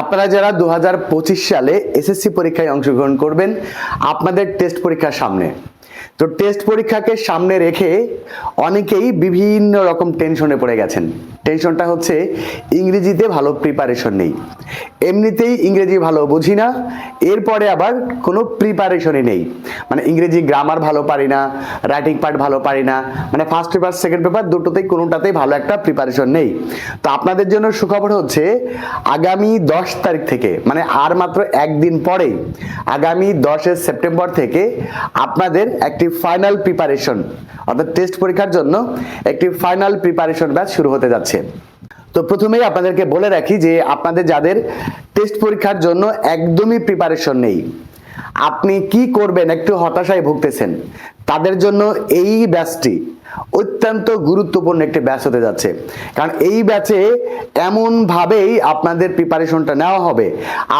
আপনারা যারা দু পঁচিশ সালে এসএসসি পরীক্ষায় অংশগ্রহণ করবেন, আপনাদের টেস্ট পরীক্ষার সামনে। তো টেস্ট পরীক্ষাকে সামনে রেখে অনেকেই বিভিন্ন রকম টেনশনে পড়ে গেছেন। টেনশনটা হচ্ছে ইংরেজিতে ভালো প্রিপারেশন নেই। এমনিতেই ইংরেজি ভালো বুঝি না, এরপরে আবার কোনো প্রিপারেশনই নেই। মানে ইংরেজি গ্রামার ভালো পারি না রাইটিং পার্ট ভালো পারি না মানে ফার্স্ট পেপার সেকেন্ড পেপার দুটোতেই কোনোটাতেই ভালো একটা প্রিপারেশন নেই। তো আপনাদের জন্য সুখবর হচ্ছে, আগামী দশ তারিখ থেকে মানে আর মাত্র একদিন পরেই, আগামী দশের সেপ্টেম্বর থেকে আপনাদের একটি ফাইনাল প্রিপারেশন অর্থাৎ টেস্ট পরীক্ষার জন্য একটি ফাইনাল প্রিপারেশন ব্যাচ শুরু হতে যাচ্ছে। তো প্রথমেই আপনাদেরকে বলে রাখি যে আপনাদের যাদের টেস্ট পরীক্ষার জন্য একদমই প্রিপারেশন নেই, আপনি কি করবেন, একটু হতাশায় ভুগতেছেন, তাদের জন্য এই ব্যাচটি অত্যন্ত গুরুত্বপূর্ণ একটি ব্যাচ হতে যাচ্ছে। কারণ এই ব্যাচে এমনভাবেই আপনাদের প্রিপারেশনটা নেওয়া হবে।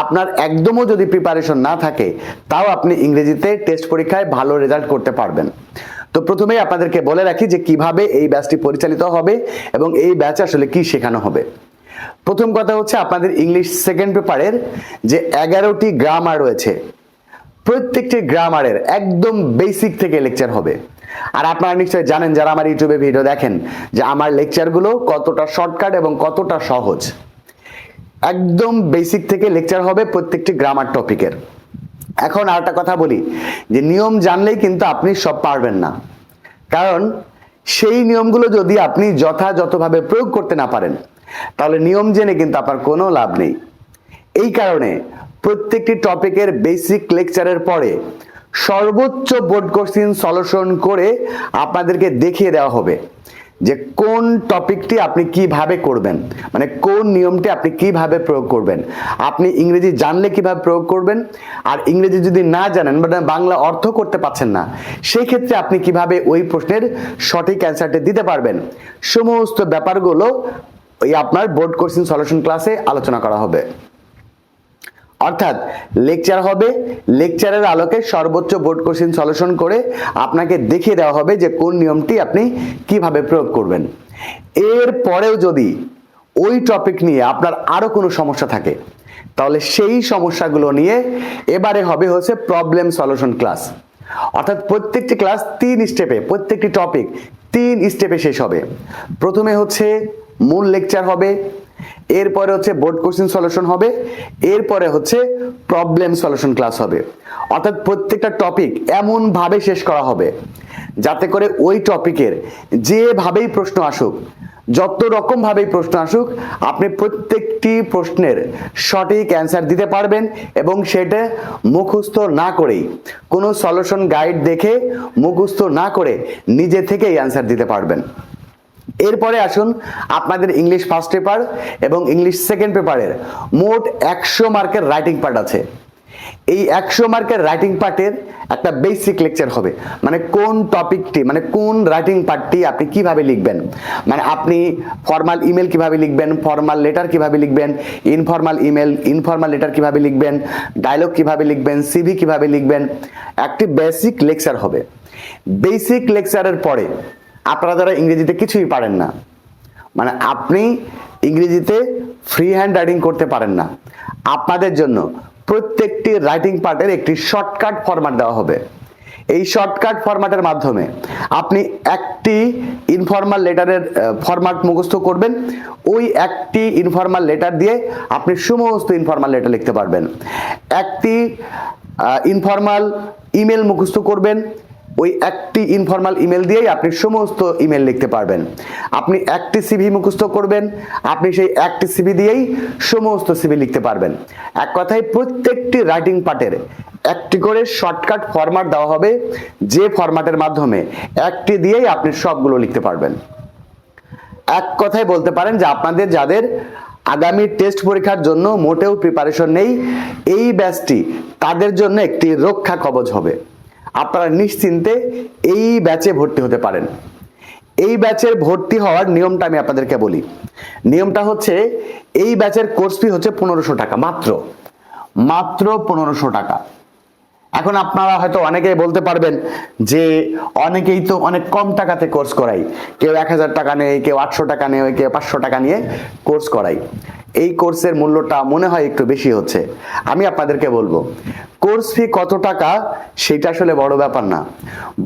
আপনার একদমও যদি প্রিপারেশন না থাকে, তাও আপনি ইংরেজিতে টেস্ট পরীক্ষায় ভালো রেজাল্ট করতে পারবেন। তো প্রথমেই আপনাদেরকে বলে রাখি যে কীভাবে এই ব্যাচটি পরিচালিত হবে এবং এই ব্যাচ আসলে কি শেখানো হবে। প্রথম কথা হচ্ছে আপনাদের ইংলিশ সেকেন্ড পেপারের যে এগারোটি গ্রামার রয়েছে, প্রত্যেকটি গ্রামারের একদম বেসিক থেকে লেকচার হবে। আর আপনারা নিশ্চয়ই জানেন, যারা আমার ইউটিউবে ভিডিও দেখেন, যে আমার লেকচারগুলো কতটা শর্টকাট এবং কতটা সহজ। একদম বেসিক থেকে লেকচার হবে প্রত্যেকটি গ্রামার টপিকের এখন আর একটা কথা বলি, যে নিয়ম জানলেই কিন্তু আপনি সব পারবেন না। কারণ সেই নিয়মগুলো যদি আপনি যথাযথভাবে প্রয়োগ করতে না পারেন, তাহলে নিয়ম জেনে কিন্তু আপনার কোনো লাভ নেই। এই কারণে প্রত্যেকটি টপিকের বেসিক লেকচারের পরে সর্বোচ্চ বোর্ড কোশ্চিন সলিউশন করে আপনাদেরকে দেখিয়ে দেওয়া হবে। যে কোন টপিকটি আপনি কীভাবে করবেন? মানে কোন নিয়মটি আপনি কীভাবে প্রয়োগ করবেন? আপনি ইংরেজি জানলে কীভাবে প্রয়োগ করবেন? আর ইংরেজি যদি না জানেন মানে বাংলা অর্থ করতে পাচ্ছেন না সেই ক্ষেত্রে আপনি কীভাবে ওই প্রশ্নের সঠিক অ্যান্সারটি দিতে পারবেন? সমস্ত ব্যাপারগুলো ওই আপনার বোর্ড কোশ্চিন সলিউশন ক্লাসে আলোচনা করা হবে। অর্থাৎ লেকচার হবে লেকচারের আলোকে সর্বোচ্চ বোর্ড কোশ্চিন সলিউশন করে আপনাকে দেখিয়ে দেওয়া হবে যে কোন নিয়মটি আপনি কীভাবে প্রয়োগ করবেন। এর পরেও যদি ওই টপিক নিয়ে আপনার আরও কোনো সমস্যা থাকে, তাহলে সেই সমস্যাগুলো নিয়ে এবারে হবে হচ্ছে প্রবলেম সলিউশন ক্লাস অর্থাৎ প্রত্যেকটি ক্লাস তিন স্টেপে প্রত্যেকটি টপিক তিন স্টেপে শেষ হবে। প্রথমে হচ্ছে মূল লেকচার হবে এরপরে হচ্ছে বোর্ড কোশ্চেন সলিউশন হবে, এরপরে হচ্ছে প্রবলেম সলিউশন ক্লাস হবে। অর্থাৎ প্রত্যেকটা টপিক এমন ভাবে শেষ করা হবে, যাতে করে ওই টপিকের যেভাবেই প্রশ্ন আসুক, যত রকম ভাবেই প্রশ্ন আসুক, আপনি প্রত্যেকটি প্রশ্নের সঠিক অ্যান্সার দিতে পারবেন এবং সেটা মুখস্থ না করেই, কোনো সলিউশন গাইড দেখে মুখস্থ না করে নিজে থেকেই অ্যান্সার দিতে পারবেন। এরপরে আসুন আপনাদের ইংলিশ ফার্স্ট পেপার এবং ইংলিশ সেকেন্ড পেপারের মোট একশো মার্কের রাইটিং পার্ট আছে। এই একশো মার্কের রাইটিং পার্টের একটা বেসিক লেকচার হবে। মানে কোন টপিকটি মানে কোন রাইটিং পার্টটি আপনি কীভাবে লিখবেন? মানে আপনি ফর্মাল ইমেল কীভাবে লিখবেন? ফর্মাল লেটার কীভাবে লিখবেন? ইনফর্মাল ইমেল ইনফর্মাল লেটার কীভাবে লিখবেন? ডায়লগ কীভাবে লিখবেন? সিভি কীভাবে লিখবেন? একটি বেসিক লেকচার হবে। বেসিক লেকচারের পরে আপনারা যারা ইংরেজিতে কিছুই পারেন না মানে আপনি ইংরেজিতে ফ্রি হ্যান্ড রাইটিং করতে পারেন না, আপনাদের জন্য প্রত্যেকটি রাইটিং পার্টের একটি শর্টকাট ফরম্যাট দেওয়া হবে। এই শর্টকাট ফরম্যাটের মাধ্যমে আপনি একটি ইনফর্মাল লেটারের ফরম্যাট মুখস্থ করবেন, ওই একটি ইনফর্মাল লেটার দিয়ে আপনি সমস্ত ইনফর্মাল লেটার লিখতে পারবেন। একটি ইনফর্মাল ইমেল মুখস্থ করবেন ওই একটি ইনফর্মাল ইমেল দিয়েই আপনি সমস্ত ইমেল লিখতে পারবেন। আপনি একটি সিভি মুখস্থ করবেন, আপনি সেই একটি সিভি দিয়েই সমস্ত সিভি লিখতে পারবেন। এক কথায় প্রত্যেকটি রাইটিং পার্টের একটি করে শর্টকাট ফরম্যাট দেওয়া হবে, যে ফরম্যাটের মাধ্যমে একটি দিয়েই আপনি সবগুলো লিখতে পারবেন। এক কথায় বলতে পারেন যে আপনাদের যাদের আগামী টেস্ট পরীক্ষার জন্য মোটেও প্রিপারেশন নেই, এই ব্যাচটি তাদের জন্য একটি রক্ষা কবচ হবে। আপনারা নিশ্চিন্তে এই ব্যাচে ভর্তি হতে পারেন। এই ব্যাচের ভর্তি হওয়ার নিয়মটা আমি আপনাদেরকে বলি। নিয়মটা হচ্ছে, এই ব্যাচের কোর্স ফি হচ্ছে পনেরোশো টাকা, মাত্র। মাত্র পনেরোশো টাকা। এখন আপনারা হয়তো অনেকেই বলতে পারবেন যে, অনেকেই তো অনেক কম টাকাতে কোর্স করাই কেউ এক হাজার টাকা নেয়, কেউ আটশো টাকা নেয় কেউ পাঁচশো টাকা নিয়ে কোর্স করাই এই কোর্সের মূল্যটা মনে হয় একটু বেশি হচ্ছে। আমি আপনাদেরকে বলব কোর্স ফি কত টাকা সেটা আসলে বড় ব্যাপার না।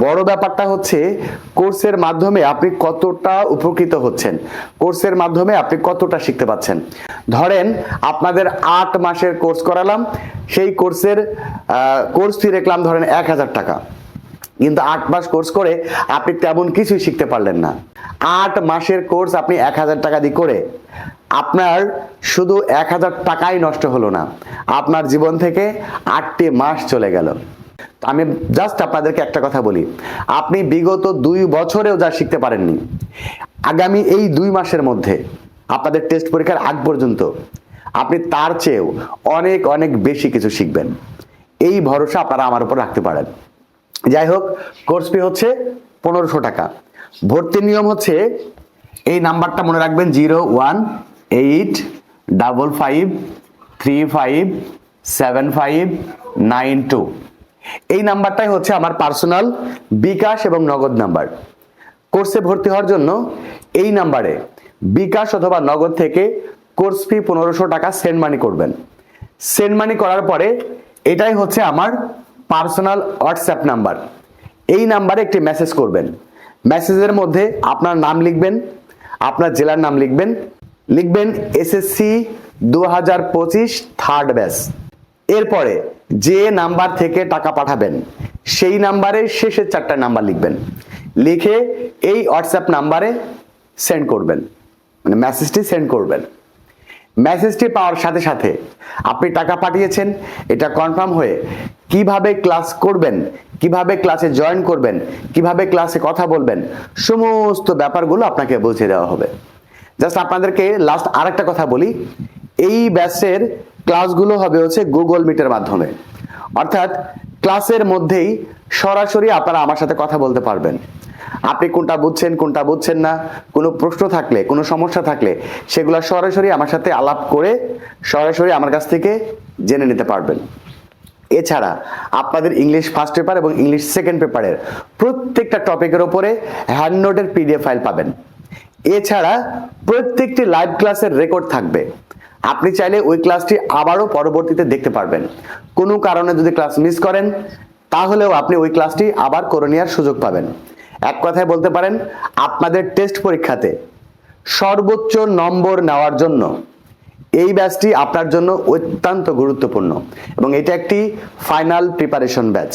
বড় ব্যাপারটা হচ্ছে কোর্সের মাধ্যমে আপনি কতটা উপকৃত হচ্ছেন, কোর্সের মাধ্যমে আপনি কতটা শিখতে পাচ্ছেন ধরেন আপনাদের আট মাসের কোর্স করালাম, সেই কোর্সের কোর্স ফি রেখলাম ধরেন এক হাজার টাকা। কিন্তু আট মাস কোর্স করে আপনি তেমন কিছুই শিখতে পারলেন না। আট মাসের কোর্স আপনি এক হাজার টাকা দিয়ে করে আপনার শুধু এক হাজার টাকাই নষ্ট হলো না, আপনার জীবন থেকে আটটি মাস চলে গেল। আমি জাস্ট আপনাদেরকে একটা কথা বলি, আপনি বিগত দুই বছরেও যা শিখতে পারেননি, আগামী এই দুই মাসের মধ্যে আপনাদের টেস্ট পরীক্ষার আগ পর্যন্ত আপনি তার চেয়েও অনেক অনেক বেশি কিছু শিখবেন। এই ভরসা আপনারা আমার উপর রাখতে পারেন। যাই হোক কোর্স ফি হচ্ছে পনেরোশো টাকা। ভর্তির নিয়ম হচ্ছে এই নাম্বারটা মনে রাখবেন zero one eight double five three five seven five nine two. এই নাম্বারটাই হচ্ছে আমার পার্সোনাল বিকাশ এবং নগদ নাম্বার। কোর্সে ভর্তি হওয়ার জন্য এই নাম্বারে বিকাশ অথবা নগদ থেকে কোর্স ফি পনেরোশো টাকা সেন্ড মানি করবেন। সেন্ড মানি করার পরে এটাই হচ্ছে আমার পার্সোনাল হোয়াটসঅ্যাপ নাম্বার। এই নাম্বারে একটি মেসেজ করবেন। মেসেজের মধ্যে আপনার নাম লিখবেন, আপনার জেলার নাম লিখবেন। লিখবেন এসএসসি দু হাজার পঁচিশ থার্ড ব্যাচ এরপরে যে নাম্বার থেকে টাকা পাঠাবেন, সেই নাম্বারে শেষের চারটা নাম্বার লিখবেন। লিখে এই হোয়াটসঅ্যাপ নাম্বারে সেন্ড করবেন। মানে মেসেজটি সেন্ড করবেন। মেসেজটি পাওয়ার সাথে সাথে আপনি টাকা পাঠিয়েছেন, এটা কনফার্ম হয়ে কীভাবে ক্লাস করবেন, কীভাবে ক্লাসে জয়েন করবেন, কীভাবে ক্লাসে কথা বলবেন, সমস্ত ব্যাপারগুলো আপনাকে বুঝিয়ে দেওয়া হবে। জাস্ট আপনাদেরকে লাস্ট আরেকটা কথা বলি, এই ব্যাচের ক্লাসগুলো হবে হচ্ছে গুগল মিটের মাধ্যমে। অর্থাৎ ক্লাসের মধ্যেই সরাসরি আপনারা আমার সাথে কথা বলতে পারবেন। আপনি কোনটা বুঝছেন কোনটা বুঝছেন না, কোনো প্রশ্ন থাকলে, কোনো সমস্যা থাকলে, সেগুলো সরাসরি আমার সাথে আলাপ করে সরাসরি আমার কাছ থেকে জেনে নিতে পারবেন। এছাড়া আপনাদের ইংলিশ ফার্স্ট পেপার এবং ইংলিশ সেকেন্ড পেপারের প্রত্যেকটা টপিকের ওপরে হ্যান্ড নোটের পিডিএফ ফাইল পাবেন। এছাড়া প্রত্যেকটি লাইভ ক্লাসের রেকর্ড থাকবে। আপনি চাইলে ওই ক্লাসটি আবারও পরবর্তীতে দেখতে পারবেন। কোনো কারণে যদি ক্লাস মিস করেন, তাহলেও আপনি ওই ক্লাসটি আবার করে নেওয়ার সুযোগ পাবেন। এক কথায় বলতে পারেন, আপনাদের টেস্ট পরীক্ষাতে সর্বোচ্চ নম্বর নেওয়ার জন্য এই ব্যাচটি আপনার জন্য অত্যন্ত গুরুত্বপূর্ণ এবং এটা একটি ফাইনাল প্রিপারেশন ব্যাচ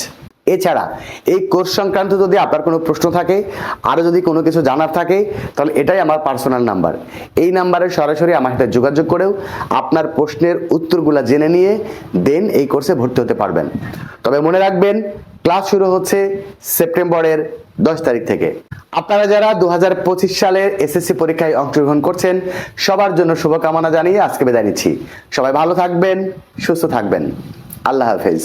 এছাড়া এই কোর্স সংক্রান্ত যদি আপনার কোনো প্রশ্ন থাকে, আরও যদি কোনো কিছু জানার থাকে, তাহলে এটাই আমার পার্সোনাল নাম্বার এই নাম্বারে সরাসরি আমার সাথে যোগাযোগ করেও আপনার প্রশ্নের উত্তরগুলো জেনে নিয়ে দেন এই কোর্সে ভর্তি হতে পারবেন। তবে মনে রাখবেন ক্লাস শুরু হচ্ছে সেপ্টেম্বরের দশ তারিখ থেকে। আপনারা যারা দু হাজার পঁচিশ সালের এসএসসি পরীক্ষায় অংশগ্রহণ করছেন, সবার জন্য শুভকামনা জানিয়ে আজকে বিদায় নিচ্ছি। সবাই ভালো থাকবেন, সুস্থ থাকবেন। আল্লাহ হাফেজ।